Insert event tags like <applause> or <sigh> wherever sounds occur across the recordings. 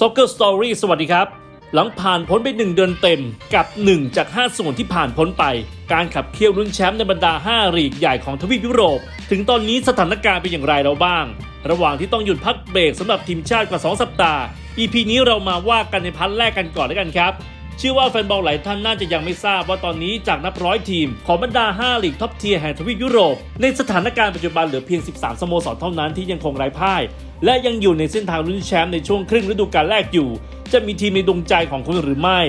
Soccer Story สวัสดีครับ หลังผ่านพ้นไป 1 เดือนเต็มกับ 1 จาก 5 ส่วนที่ผ่านพ้นไป การขับเคี่ยวลุ้นแชมป์ในบรรดา 5 ลีกใหญ่ของทวีปยุโรป ถึงตอนนี้สถานการณ์เป็นอย่างไรเราบ้าง ระหว่างที่ต้องหยุดพักเบรกสำหรับทีมชาติกว่า 2 สัปดาห์ EP นี้เรามาว่ากันในพันแรกกันก่อนแล้วกันครับ เชื่อว่าแฟนบอลหลายท่านน่าจะยังไม่ทราบว่าตอนนี้จากนับร้อยทีม ของบรรดา 5 ลีกท็อปเทียร์แห่งทวีปยุโรป ในสถานการณ์ปัจจุบันเหลือเพียง 13 สโมสรเท่านั้นที่ยังคงไร้พ่าย และยังอยู่ในเส้นทางลุ้นแชมป์ในช่วงครึ่งฤดูกาลแรกอยู่ จะมีทีมในดวงใจของคุณหรือไม่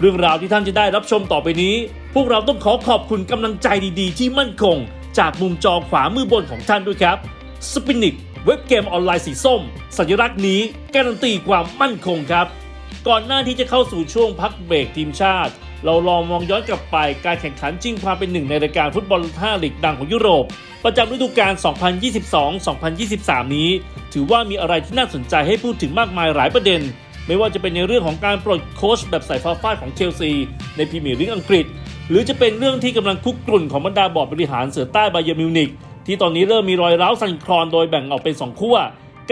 เรื่องราวที่ท่านจะได้รับชมต่อไปนี้ พวกเราต้องขอขอบคุณกำลังใจดีๆ ที่มั่นคง จากมุมจอขวามือบนของท่านด้วยครับสปินิกเว็บเกมออนไลน์สีส้ม สัญลักษณ์นี้การันตีความมั่นคงครับ ก่อนหน้าที่จะเข้าสู่ช่วงพักเบรกทีมชาติ เราลองมองย้อนกลับไปการแข่งขันจริงความเป็นหนึ่งในรายการฟุตบอล5ลีกดังของยุโรป ประจำฤดูกาล 2022-2023 นี้ ถือว่ามีอะไรที่น่าสนใจให้พูดถึงมากมายหลายประเด็น ไม่ว่าจะเป็นในเรื่องของการปลดโค้ชแบบสายฟ้าฟาดของเชลซี ในพรีเมียร์ลีกอังกฤษ หรือจะเป็นเรื่องที่กำลังคุกกรุ่นของบรรดาบอร์ดบริหารเสือใต้บาเยอร์มิวนิกที่ตอนนี้เริ่มมีรอยร้าวสั่นคลอนโดยแบ่งออกเป็นสองขั้ว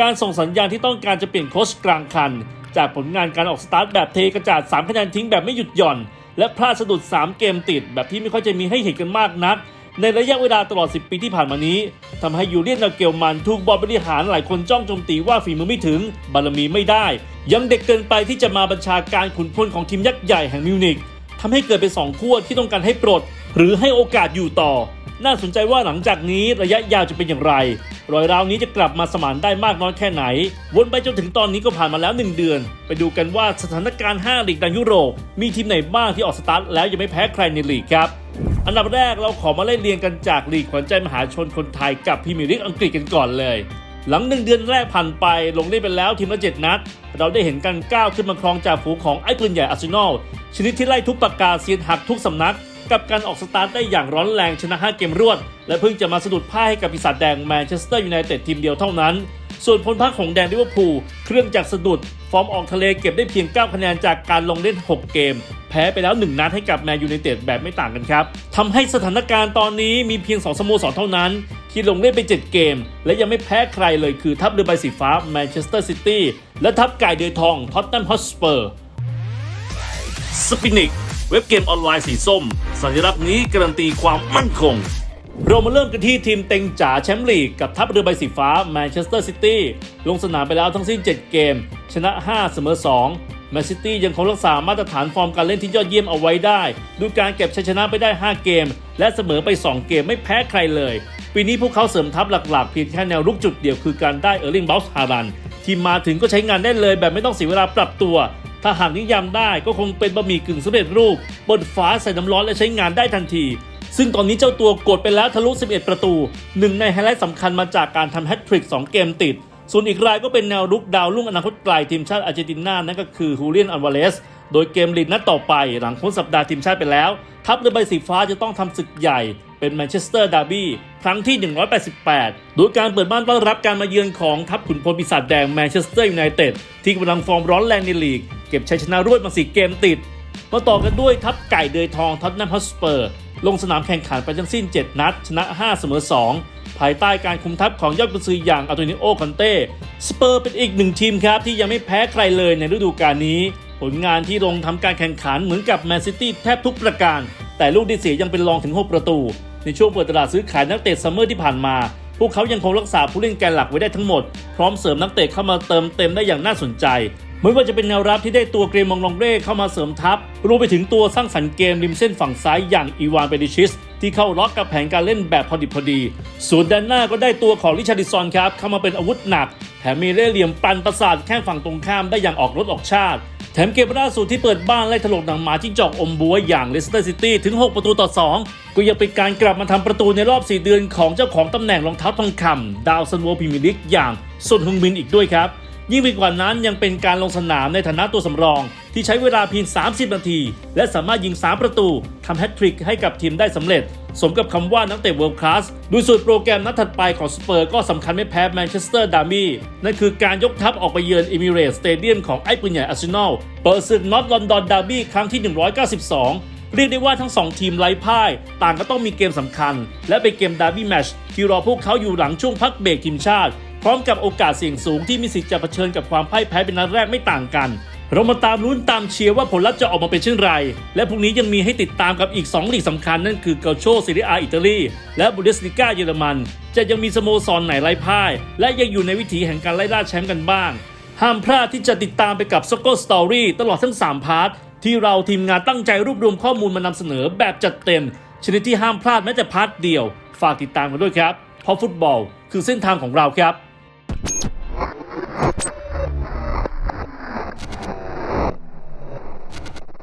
การส่งสัญญาณที่ต้องการจะเปลี่ยนโค้ชกลางคัน จากผลงานการออกสตาร์ทแบบเทกระจาด3คะแนนทิ้งแบบไม่หยุดหย่อน และพลาดสะดุด 3 เกมติด แบบที่ไม่ค่อยจะมีให้เห็นกันมากนัก ในระยะเวลาตลอด 10 ปีที่ผ่านมานี้ทำให้ยูเลียนนาเกลมันถูกบอร์ดบริหารหลายคนจ้องโจมตีว่าฝีมือไม่ถึง บารมีไม่ได้ ยังเด็กเกินไปที่จะมาบัญชาการขุนพลของทีมยักษ์ใหญ่แห่งมิวนิกทำให้เกิดเป็นสองขั้วที่ต้องการให้ปลดหรือให้โอกาสอยู่ต่อ น่าสนใจว่าหลังจากนี้ระยะยาวจะเป็นอย่างไร รอยร้าวนี้จะกลับมาสมานได้มากน้อยแค่ไหน วนไปจนถึงตอนนี้ก็ผ่านมาแล้ว 1 เดือน ไปดูกันว่าสถานการณ์5ลีกดังยุโรป มีทีมไหนบ้างที่ออกสตาร์ทแล้วยังไม่แพ้ใครในลีกครับอันดับแรกเราขอมาไล่เรียงกันจากลีกขวัญใจมหาชนคนไทยกับพรีเมียร์ลีกอังกฤษกันก่อนเลย หลังหนึ่งเดือนแรกผ่านไปลงเล่นไปแล้วทีมละเจ็ดนัด เราได้เห็นกันก้าวขึ้นมาครองจากฝูงของไอ้ปืนใหญ่อาร์เซนอลชนิดที่ไล่ทุกปากกาเซียนหักทุกสำนัก กับการออกสตาร์ทได้อย่างร้อนแรงชนะ 5 เกมรวด และเพิ่งจะมาสะดุดพ่ายให้กับปีศาจแดงแมนเชสเตอร์ยูไนเต็ดทีมเดียวเท่านั้น ส่วนพลพักของแดงลิเวอร์พูลเครื่องจากสะดุด ฟอร์มออกทะเลเก็บได้เพียง 9 คะแนนจากการลงเล่น 6 เกม แพ้ไปแล้ว 1 นัดให้กับแมนยูไนเต็ดแบบไม่ต่างกันครับทำให้สถานการณ์ตอนนี้มีเพียง 2 สโมสรเท่านั้น ที่ลงเล่นไป 7 เกม และยังไม่แพ้ใครเลยคือทัพเรือใบสีฟ้าแมนเชสเตอร์ซิตี้และทัพไก่เดือยทองท็อตแนมฮอสเปอร์สปินิกเว็บเกมออนไลน์สีส้ม สัญลักษณ์นี้การันตีความมั่นคง เรามาเริ่มกันที่ทีมเต็งจ๋าแชมป์ลีกกับทัพเรือใบสีฟ้าแมนเชสเตอร์ซิตี้ลงสนามไปแล้วทั้งสิ้น 7 เกม ชนะ 5 เสมอ 2 แมนซิตี้ยังคงรักษามาตรฐานฟอร์มการเล่นที่ยอดเยี่ยมเอาไว้ได้ด้วยการเก็บชัยชนะไปได้ 5 เกม และเสมอไป 2 เกมไม่แพ้ใครเลย ปีนี้พวกเขาเสริมทัพหลักๆ เพียงแค่แนวรุกจุดเดียวคือการได้เออร์ลิงบอสฮารันที่มาถึงก็ใช้งานได้เลยแบบไม่ต้องเสียเวลาปรับตัว ถ้าหากนิยามได้ก็คงเป็นบะหมี่กึ่งสำเร็จรูปเปิดฝาใส่น้ำร้อนและใช้งานได้ทันที ซึ่งตอนนี้เจ้าตัวกดไปแล้วทะลุ 11 ประตูหนึ่งในไฮไลท์สำคัญมาจากการทำแฮตทริก 2 เกมติด ส่วนอีกรายก็เป็นแนวรุกดาวรุ่งอนาคตไกลทีมชาติอาร์เจนตินานั่นก็คือฮูเลียนอัลวาเลสโดยเกมลีดนัดต่อไปหลังพ้นสัปดาห์ทีมชาติไปแล้ว ทัพเรือใบสีฟ้าจะต้องทำศึกใหญ่เป็นแมนเชสเตอร์ดาร์บี้ครั้งที่ 188 โดยการเปิดบ้านต้อนรับการมาเยือนของทัพขุนพลปีศาจแดงแมนเชสเตอร์ยูไนเต็ดที่กำลังฟอร์มร้อนแรงในลีก เก็บชัยชนะรวดมาสี่เกมติดมาต่อกันด้วยทัพไก่เดือยทองท็อตแนมฮอสเปอร์ ลงสนามแข่งขันไปทั้งสิ้น 7 นัด ชนะ 5 เสมอ 2 ภายใต้การคุมทัพของยอดกุญซืออย่างอัลโตนิโอคอนเต้สเปอร์เป็นอีกหนึ่งทีมครับที่ยังไม่แพ้ใครเลยในฤดูกาลนี้ ผลงานที่ลงทำการแข่งขันเหมือนกับแมนซิตี้แทบทุกประการ แต่ลูกที่เสียยังเป็นรองถึง 6 ประตู ในช่วงเปิดตลาดซื้อขายนักเตะซัมเมอร์ที่ผ่านมา พวกเขายังคงรักษาผู้เล่นแกนหลักไว้ได้ทั้งหมด พร้อมเสริมนักเตะเข้ามาเติมเต็มได้อย่างน่าสนใจไม่ว่าจะเป็นแนวรับที่ได้ตัวเกรมมองลองเร่เข้ามาเสริมทัพรวมไปถึงตัวสร้างสรรค์เกมริมเส้นฝั่งซ้ายอย่างอีวานเปดิชิส ที่เข้าล็อกกับแผนการเล่นแบบพอดิบพอดีส่วนด้านหน้าก็ได้ตัวของลิชาร์ดิซอนครับเข้ามาเป็นอาวุธหนัก แถมมีเล่เหลี่ยมปันประสาทแข้งฝั่งตรงข้ามได้อย่างออกรถออกชาติ แถมเกมล่าสุดที่เปิดบ้านไล่ถล่มหนังหมาจิ้งจอกอมบัวอย่างเลสเตอร์ซิตี้ถึง 6 ประตูต่อ 2 ก็ยังเป็นการกลับมาทำประตูในรอบ 4 เดือนของเจ้าของตำแหน่งรองเท้าทองคำดาวซันโวพรีเมียร์ลีกอย่างซุนฮึงมินอีกด้วยครับ ยิ่งไปกว่านั้นยังเป็นการลงสนามในฐานะตัวสำรอง ที่ใช้เวลาเพียง 30 นาที และสามารถยิง 3 ประตูทำแฮตทริกให้กับทีมได้สำเร็จ สมกับคำว่านักเตะเวิลด์คลาสดูส่วนโปรแกรมนัดถัดไปของสเปอร์ก็สำคัญไม่แพ้แมนเชสเตอร์ดาร์บี้นั่นคือการยกทัพออกไปเยือนเอมิเรตสเตเดียมของไอ้ปืนใหญ่อาร์เซนอลเปิดศึกน็อตลอนดอนดาร์บี้ครั้งที่ 192เรียกได้ว่าทั้ง 2 ทีมไร้พ่าย ต่างก็ต้องมีเกมสำคัญ และเป็นเกมดาร์บี้แมชที่รอพวกเขาอยู่หลังช่วงพักเบรกทีมชาติ พร้อมกับโอกาสเสี่ยงสูงที่มีสิทธิ์จะเผชิญกับความพ่ายแพ้เป็นนัดแรกไม่ต่างกัน เรามาตามลุ้นตามเชียร์ว่าผลลัพธ์จะออกมาเป็นเช่นไร และพรุ่งนี้ยังมีให้ติดตามกับอีก 2 ลีกสำคัญนั่นคือเกาโชซีเรียอาอิตาลีและบุเดสลิก้าเยอรมัน จะยังมีสโมสรไหนไร้พ่าย และยังอยู่ในวิถีแห่งการไล่ล่าแชมป์กันบ้าง ห้ามพลาดที่จะติดตามไปกับ s o c c o Story ตลอดทั้ง 3 พาร์ทที่เราทีมงานตั้งใจรวบรวมข้อมูลมานำเสนอแบบจัดเต็ม ชนิดที่ห้ามพลาดแม้แต่พาร์ทเดียว ฝากติดตามกันด้วยครับ เพราะฟุตบอลคือเส้นทางของเราครับ you <laughs>